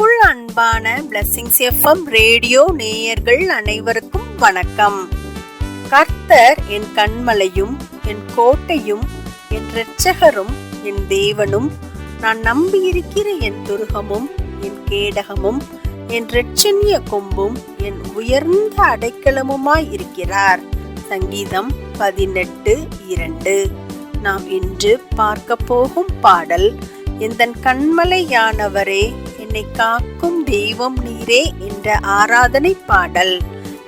அன்புக்குள் அன்பான blessings FM radio நேயர்கள் அனைவருக்கும் வணக்கம். கர்த்தர் என் கண்மலையும் என் கோட்டையும் என் இரட்சகரும் என் தேவனும் நான் நம்பியிருக்கிற என் துருகமும் என் கேடகமும் என் இரட்சணிய கொம்பும் என் உயர்ந்த அடைக்கலமுமாய் இருக்கிறார். சங்கீதம் பதினெட்டு இரண்டு. நாம் இன்று பார்க்க போகும் பாடல் எந்தன் கண்மலையானவரே என்னை காக்கும் தெய்வம் நீரே என்ற ஆராதனை பாடல்.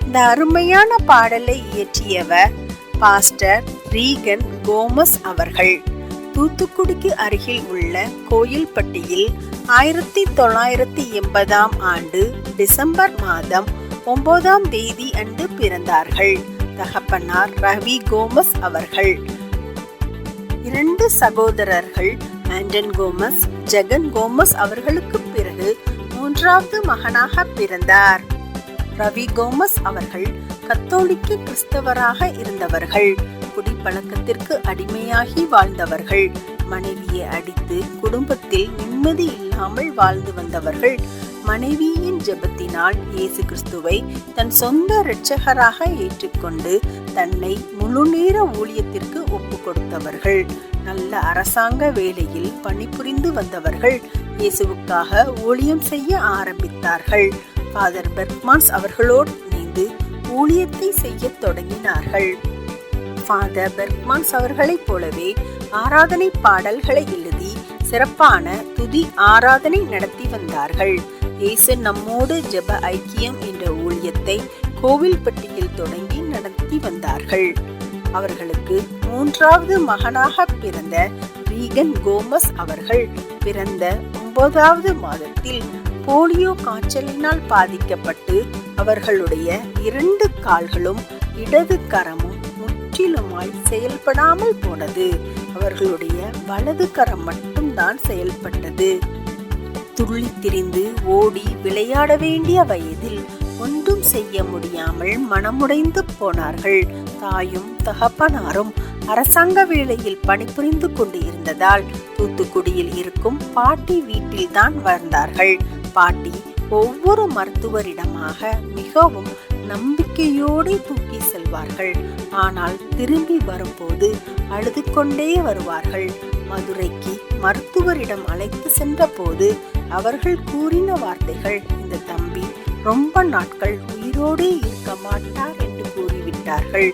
இந்த அருமையான பாடலை இயற்றியவர் பாஸ்டர் ரீகன் கோமஸ் அவர்கள். தூத்துக்குடிக்கு அருகில் உள்ள கோயில்பட்டியில் ஆயிரத்தி தொள்ளாயிரத்தி எண்பதாம் ஆண்டு டிசம்பர் மாதம் ஒன்பதாம் தேதி அன்று பிறந்தார்கள். தகப்பனார் ரவி கோமஸ் அவர்கள். இரண்டு சகோதரர்கள் ஆண்டன் கோமஸ் ஜெகன் கோமஸ் அவர்களுக்கு பிறகு மூன்றாவது மகனாக பிறந்தார். ரவி கோமஸ் அவர்கள் கத்தோலிக்க கிறிஸ்தவராக இருந்தவர்கள் குடிப்பழக்கத்திற்கு அடிமையாகி வாழ்ந்தவர்கள் மனைவியை அடித்து குடும்பத்தில் நிம்மதி இல்லாமல் வாழ்ந்து வந்தவர்கள் மனைவியின் ஜெபத்தினால் இயேசு கிறிஸ்துவை தன் சொந்த இரட்சகராக ஏற்றுக்கொண்டு தன்னை முழுநேர ஊழியத்திற்கு ஒப்பு கொடுத்தவர்கள் நல்ல அரசாங்க வேலையில் பணிபுரிந்து வந்தவர்கள் இயேசுவுக்காக ஊழியம் செய்ய ஆரம்பித்தார்கள். ஃபாதர் பெர்க்மான்ஸ் அவர்களோடு இணைந்து ஊழியத்தை செய்ய தொடங்கினார்கள். ஃபாதர் பெர்க்மான்ஸ் அவர்களைப் போலவே ஆராதனை பாடல்களை எழுதி சிறப்பான துதி ஆராதனை நடத்தி வந்தார்கள். இயேசு நம்மோடு ஜெப ஐக்கியம் என்ற ஊழியத்தை கோவில்பட்டியில் தொடங்கி நடத்தி வந்தார்கள். அவர்களுக்கு மூன்றாவது மகனாக பிறந்த ரீகன் கோமஸ் அவர்கள் பிறந்த ஒன்பதாவது மாதத்தில் போலியோ காய்ச்சலினால் பாதிக்கப்பட்டு அவர்களுடைய இரண்டு கால்களும் இடது கரமும் முற்றிலுமாய் செயல்படாமல் போனது. அவர்களுடைய வலது கரம் மட்டும்தான் செயல்பட்டது. துள்ளி திரிந்து ஓடி விளையாட வேண்டிய வயதில் ஒன்றும் செய்ய முடியாமல் மனமுடைந்து போனார்கள். தாயும் தகப்பனாரும் அரசாங்க வேலையில் பணிபுரிந்து கொண்டு இருந்ததால் தூத்துக்குடியில் இருக்கும் பாட்டி வீட்டில்தான் வளர்ந்தார்கள். பாட்டி ஒவ்வொரு மருத்துவரிடமாக மிகவும் நம்பிக்கையோடு தூக்கி செல்வார்கள். ஆனால் திரும்பி வரும்போது அழுது கொண்டே வருவார்கள். மதுரைக்கு மருத்துவரிடம் அழைத்து சென்றபோது அவர்கள் கூறின வார்த்தைகள் இந்த தம்பி ரொம்ப நாட்கள் உயிரோடே இருக்க மாட்டார் என்று கூறிவிட்டார்கள்.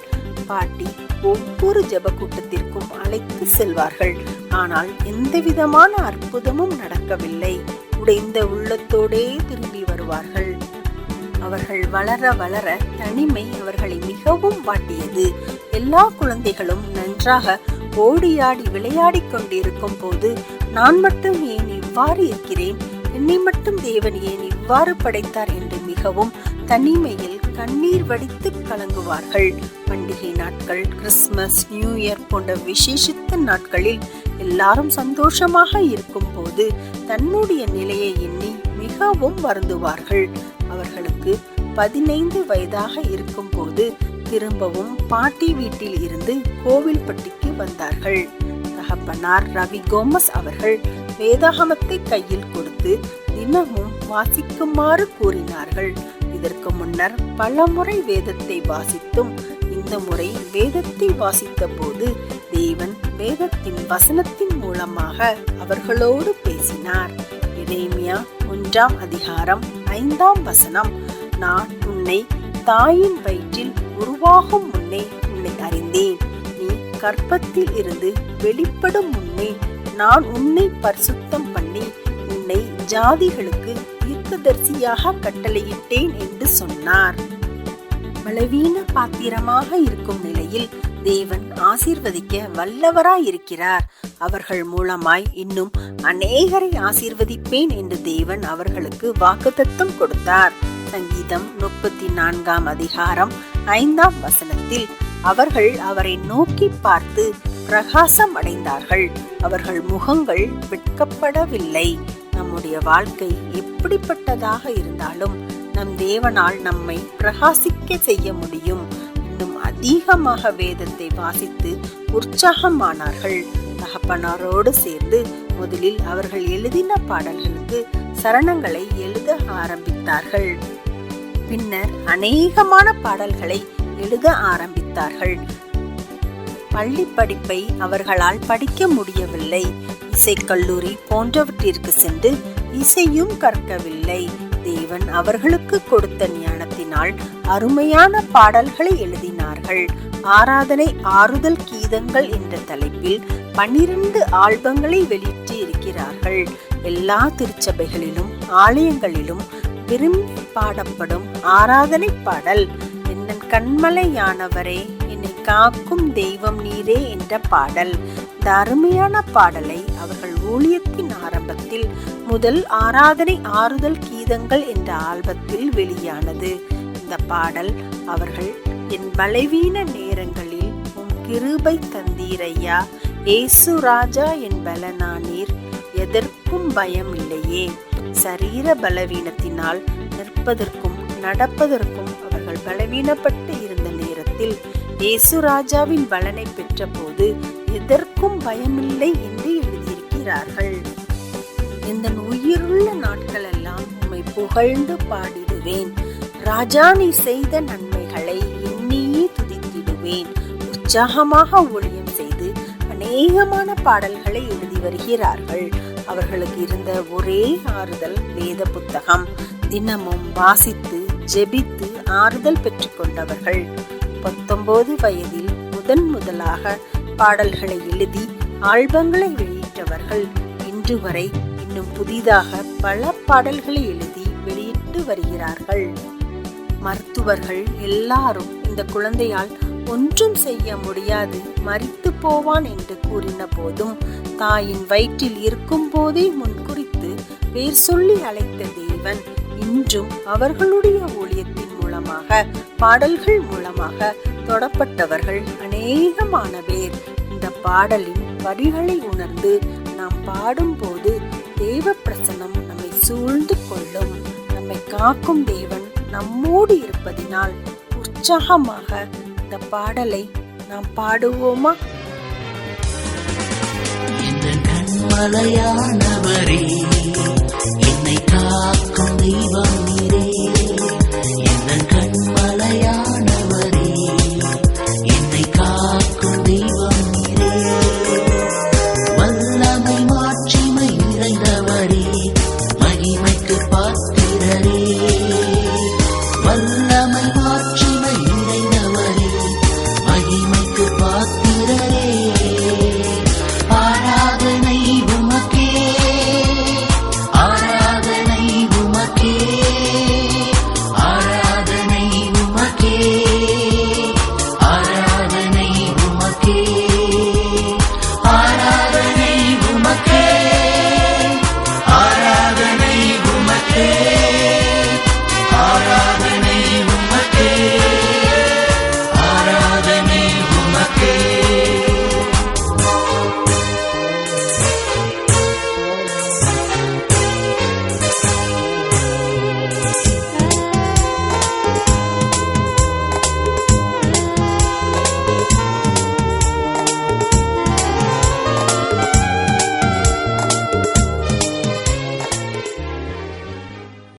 பாட்டி ஒவ்வொரு ஜப கூட்டத்திற்கும் அழைத்து செல்வார்கள். ஆனால் எந்த விதமான அற்புதமும் நடக்கவில்லை. உடைந்த உள்ளத்தோடே திரும்பி வருவார்கள். அவர்கள் வளர வளர தனிமை அவர்களை மிகவும் வாட்டியது. எல்லா குழந்தைகளும் நன்றாக ஓடியாடி விளையாடி கொண்டிருக்கும் போது நான் மட்டும் ஏன் இவ்வாறு இருக்கிறேன்? என்னை மட்டும் தேவன் ஏன் இவ்வாறு படைத்தார்? என்று மிகவும் தனிமையில் கண்ணீர் வடித்து கலங்குவார்கள். பண்டிகை நாட்கள் கிறிஸ்துமஸ் நியூ இயர் போன்ற விசேஷித்த நாட்களில் எல்லாரும் சந்தோஷமாக இருக்கும் போது தன்னுடைய நிலையை எண்ணி மிகவும் வருந்துவார்கள். அவர்களுக்கு பதினைந்து வயதாக இருக்கும் போது திரும்பவும் பாட்டி வீட்டில் இருந்து கோவில்பட்டிக்கு வந்தார்கள். தகப்பனார் ரவி கோமஸ் அவர்கள் வேதாகமத்தை கையில் கொடுத்து தினமும் வாசிக்குமாறு கூறினார்கள். இதற்கு முன்னர் பல முறை வேதத்தை வாசித்தும் இந்த முறை வேதத்தை வாசித்த போது தேவன் வேதத்தின் வசனத்தின் மூலமாக அவர்களோடு பேசினார். எரேமியா ஒன்றாம் அதிகாரம் ஐந்தாம் வசனம். நான் உன்னை தாயின் வயிற்றில் உருவாகும் முன்னே உன்னை அறிந்தேன். நீ கற்பத்தில் இருந்து வெளிப்படும் முன்னே நான் உன்னை பரிசுத்தம் பண்ணி உன்னை ஜாதிகளுக்கு தீர்க்கதரிசியாக கட்டளையிட்டேன் என்று சொன்னார். பலவீன பாத்திரமாக இருக்கும் நிலையில் தேவன் ஆசீர்வதிக்க வல்லவராய் இருக்கிறார் அவர்கள் மூலமாய் இன்னும் அநேகரை ஆசீர்வதிப்பேன் என்று தேவன் அவர்களுக்கு வாக்குத்தத்தம் கொடுத்தார். சங்கீதம் முப்பத்தி நான்காம் அதிகாரம் ஐந்தாம் வசனத்தில் அவர்கள் அவரை நோக்கி பார்த்து பிரகாசம் அடைந்தார்கள் அவர்கள் முகங்கள் வெட்கப்படவில்லை. நம்முடைய வாழ்க்கை எப்படிப்பட்டதாக இருந்தாலும் நம் தேவனால் நம்மை பிரகாசிக்க செய்ய முடியும். இன்னும் அதிகமாக வேதத்தை வாசித்து உற்சாகமானார்கள். தகப்பனாரோடு சேர்ந்து முதலில் அவர்கள் எழுதின பாடல்களுக்கு சரணங்களை எழுத ஆரம்பித்தார்கள். பின்னர் அநேகமான பாடல்களை எழுத ஆரம்பித்தார்கள். பள்ளி படிப்பை அவர்களால் படிக்க முடியவில்லை. இசைக்கல்லூரி போன்றவற்றிற்கு சென்று இசையும் கற்கவில்லை. தேவன் அவர்களுக்கு கொடுத்த ஞானத்தினால் அருமையான பாடல்களை எழுதினார்கள். ஆராதனை ஆறுதல் கீதங்கள் என்ற தலைப்பில் பன்னிரண்டு ஆல்பங்களை வெளியிட்டு இருக்கிறார்கள் எல்லா திருச்சபைகளிலும் ஆலயங்களிலும் விரும்பி பாடப்படும் ஆராதனை பாடல். என்னன் கண்மலையானவரே காக்கும் தெய்வம் நீரே என்ற பாடல். இந்த அருமையான பாடலை அவர்கள் ஊழியத்தின் ஆரம்பத்தில் முதல் ஆராதனை ஆறுதல் கீதங்கள் என்ற ஆல்பத்தில் வெளியானது. இந்த பாடல் அவர்கள் என் பலவீன நேரங்களில் உன் கிருபை தந்தீரையா. ஏசு ராஜா என் பலனானீர் எதற்கும் பயம் இல்லையே. சரீர பலவீனத்தினால் நிற்பதற்கும் நடப்பதற்கும் அவர்கள் பலவீனப்பட்டு இருந்த நேரத்தில் இயேசு ராஜாவின் பலனை பெற்றபோது எதற்கும் பயமில்லை என்று எழுதியிருக்கிறார்கள். இந்த உயிருள்ள நாட்களெல்லாம் உம்மை புகழ்ந்து பாடிடுவேன். ராஜா நீ செய்த நன்மைகளை எண்ணியே துதித்திடுவேன். உற்சாகமாக ஊழியம் செய்து அநேகமான பாடல்களை எழுதி வருகிறார்கள். அவர்களுக்கு இருந்த ஒரே ஆறுதல் வேத புத்தகம். தினமும் வாசித்து ஜெபித்து ஆறுதல் பெற்றுக்கொண்டவர்கள் பத்தொன்பது வயதில் முதன் முதலாக பாடல்களை எழுதி ஆல்பங்களை வெளியிட்டவர்கள் இன்று வரை இன்னும் புதிதாக பல பாடல்களை எழுதி வெளியிட்டு வருகிறார்கள். மருத்துவர்கள் எல்லாரும் இந்த குழந்தையால் ஒன்றும் செய்ய முடியாது மறித்து போவான் என்று கூறின போதும் தாயின் வயிற்றில் இருக்கும் போதே முன்குறித்து பேர் சொல்லி அழைத்த தேவன் இன்றும் அவர்களுடைய ஊழியத்தின் மூலமாக பாடல்கள் மூலமாக தொடப்பட்டவர்கள் அநேகமான பேர் இந்த பாடலின் வரிகளை உணர்ந்து நாம் பாடும்போது தேவ பிரசனம் நம்மை சூழ்ந்து கொள்ளும். நம்மை காக்கும் தேவன் நம்மோடு இருப்பதினால் உற்சாகமாக இந்த பாடலை நாம் பாடுவோமா? என்னை காக்கும் தெய்வம்